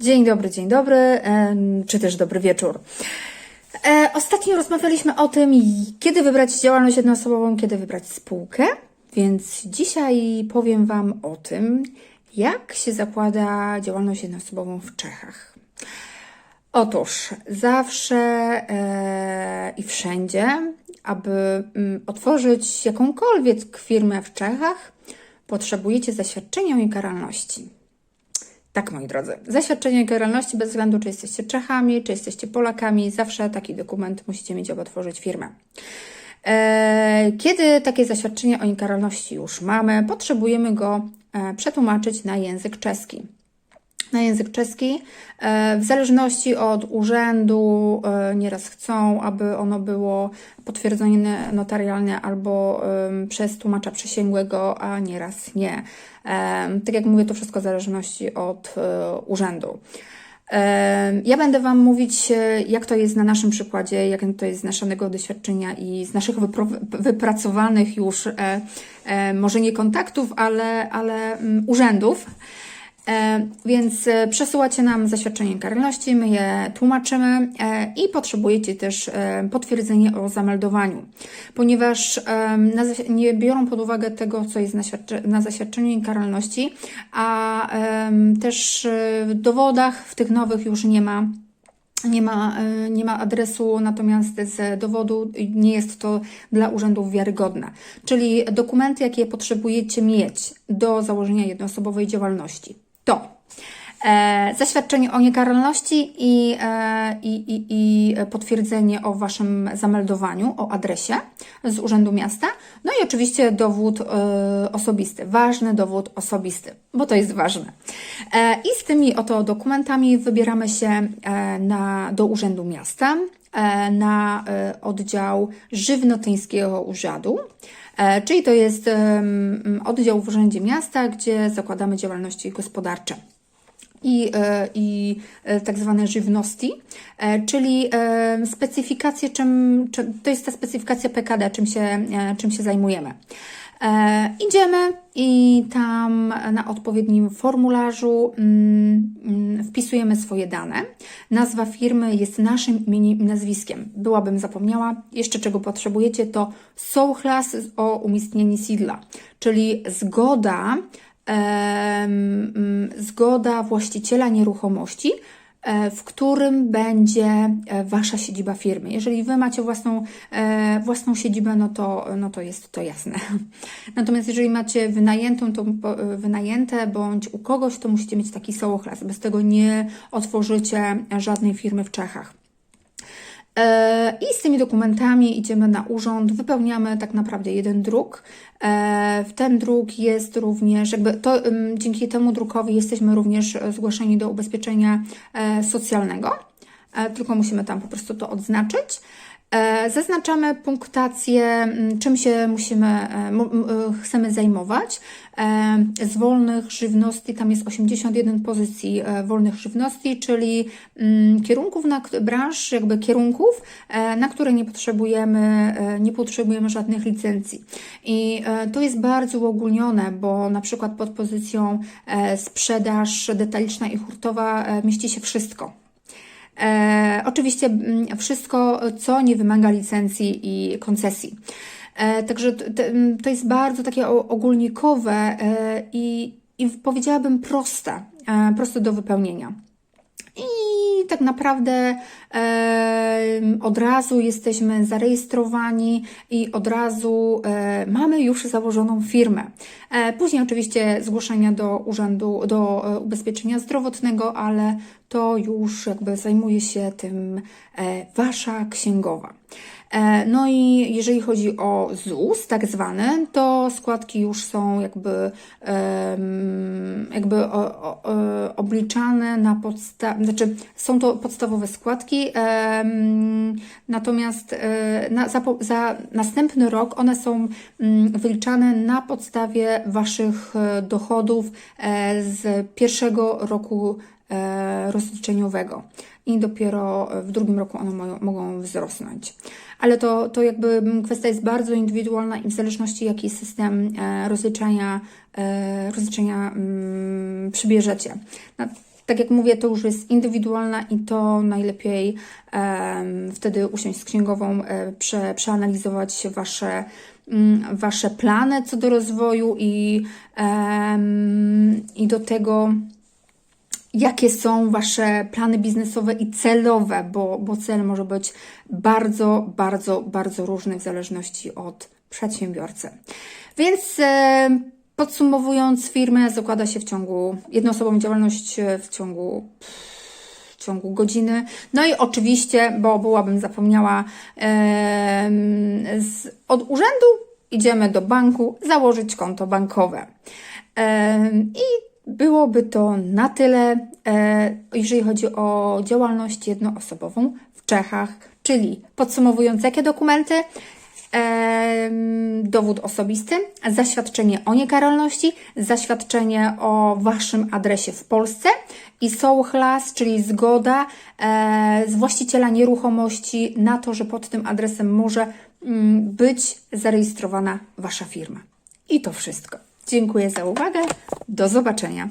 Dzień dobry, dzień dobry, czy też dobry wieczór. E, Ostatnio rozmawialiśmy o tym, kiedy wybrać działalność jednoosobową, kiedy wybrać spółkę, więc dzisiaj powiem Wam o tym, jak się zakłada działalność jednoosobową w Czechach. Otóż zawsze e, i wszędzie, aby mm, otworzyć jakąkolwiek firmę w Czechach, potrzebujecie zaświadczenia o niekaralności. Tak, moi drodzy. Zaświadczenie karalności bez względu, czy jesteście Czechami, czy jesteście Polakami, zawsze taki dokument musicie mieć, aby otworzyć firmę. E, Kiedy takie zaświadczenie o niekaralności już mamy, potrzebujemy go e, przetłumaczyć na język czeski na język czeski. E, W zależności od urzędu e, nieraz chcą, aby ono było potwierdzone notarialnie albo przez tłumacza przysięgłego, a nieraz nie. Tak jak mówię, to wszystko w zależności od e, urzędu. Ja będę Wam mówić, jak to jest na naszym przykładzie, jak to jest z naszego doświadczenia i z naszych wypracowanych już, może nie kontaktów, ale, ale mm, urzędów. E, Więc e, przesyłacie nam zaświadczenie karalności, my je tłumaczymy e, i potrzebujecie też potwierdzenie o zameldowaniu, ponieważ nie biorą pod uwagę tego, co jest na, świadcze- na zaświadczeniu karalności, a też w dowodach w tych nowych już nie ma nie ma, nie ma adresu, natomiast z dowodu nie jest to dla urzędów wiarygodne. Czyli dokumenty, jakie potrzebujecie mieć do założenia jednoosobowej działalności, to. E, zaświadczenie o niekaralności i, e, i, i, potwierdzenie o Waszym zameldowaniu, o adresie z Urzędu Miasta, no i oczywiście dowód e, osobisty, ważny dowód osobisty, bo to jest ważne. E, I z tymi oto dokumentami wybieramy się e, na, do Urzędu Miasta, na e, oddział Żywnotyńskiego Urzędu. E, Czyli to jest oddział w Urzędzie Miasta, gdzie zakładamy działalności gospodarcze i, e, i e, tak zwane żywności, e, czyli e, specyfikacje, czym, to jest ta specyfikacja PKD, czym się, e, czym się zajmujemy. E, idziemy i tam na odpowiednim formularzu mm, mm, wpisujemy swoje dane. Nazwa firmy jest naszym imieniem i nazwiskiem. Byłabym zapomniała. Jeszcze czego potrzebujecie to souhlas o umieścieniu sidla, czyli zgoda mm, zgoda właściciela nieruchomości, e, w którym będzie e, Wasza siedziba firmy. Jeżeli Wy macie własną, e, własną siedzibę, no to, no to jest to jasne. Natomiast jeżeli macie wynajętą, to e, wynajęte bądź u kogoś, to musicie mieć taki sołoklas. Bez tego nie otworzycie żadnej firmy w Czechach. E, I z tymi dokumentami idziemy na urząd, wypełniamy tak naprawdę jeden druk. E, ten druk jest również, jakby to dzięki temu drukowi jesteśmy również e, zgłoszeni do ubezpieczenia socjalnego, tylko musimy tam po prostu to odznaczyć. E, Zaznaczamy punktację, m, czym się musimy, e, e, chcemy zajmować. Z wolnych żywności, tam jest 81 pozycji wolnych żywności, czyli mm, kierunków, na, branż, jakby kierunków, na które nie potrzebujemy, nie potrzebujemy żadnych licencji. I to jest bardzo uogólnione, bo na przykład pod pozycją sprzedaż detaliczna i hurtowa mieści się wszystko. E, oczywiście mm, wszystko, co nie wymaga licencji i koncesji. E, także to jest bardzo takie ogólnikowe e, i, i powiedziałabym proste, e, proste do wypełnienia. I tak naprawdę od razu jesteśmy zarejestrowani i od razu e, mamy już założoną firmę. E, później oczywiście zgłoszenia do urzędu, do e, ubezpieczenia zdrowotnego, ale to już jakby zajmuje się tym Wasza księgowa. No i jeżeli chodzi o ZUS, tak zwany, to składki już są jakby, jakby obliczane na podstawie, znaczy są to podstawowe składki, natomiast e, na, za, za następny rok one są mm, wyliczane na podstawie Waszych e, dochodów e, z pierwszego roku rozliczeniowego i dopiero w drugim roku one mo- mogą wzrosnąć. Ale to, to jakby mm, kwestia jest bardzo indywidualna i w zależności jaki system rozliczania, e, rozliczenia mm, przybierzecie. Tak jak mówię, to już jest indywidualna i to najlepiej em, wtedy usiąść z księgową, e, prze, przeanalizować Wasze, mm, wasze plany co do rozwoju i, em, i do tego, jakie są Wasze plany biznesowe i celowe, bo, bo cel może być bardzo, bardzo, bardzo różny w zależności od przedsiębiorcy. Więc podsumowując, firmę zakłada się w ciągu, jednoosobową działalność e, w ciągu w ciągu godziny. No i oczywiście, bo byłabym zapomniała, z, od urzędu idziemy do banku założyć konto bankowe. I byłoby to na tyle, e, jeżeli chodzi o działalność jednoosobową w Czechach, czyli podsumowując, jakie dokumenty? Dowód osobisty, zaświadczenie o niekaralności, zaświadczenie o Waszym adresie w Polsce i souhlas, czyli zgoda e, z właściciela nieruchomości na to, że pod tym adresem może mm, być zarejestrowana Wasza firma. I to wszystko. Dziękuję za uwagę. Do zobaczenia.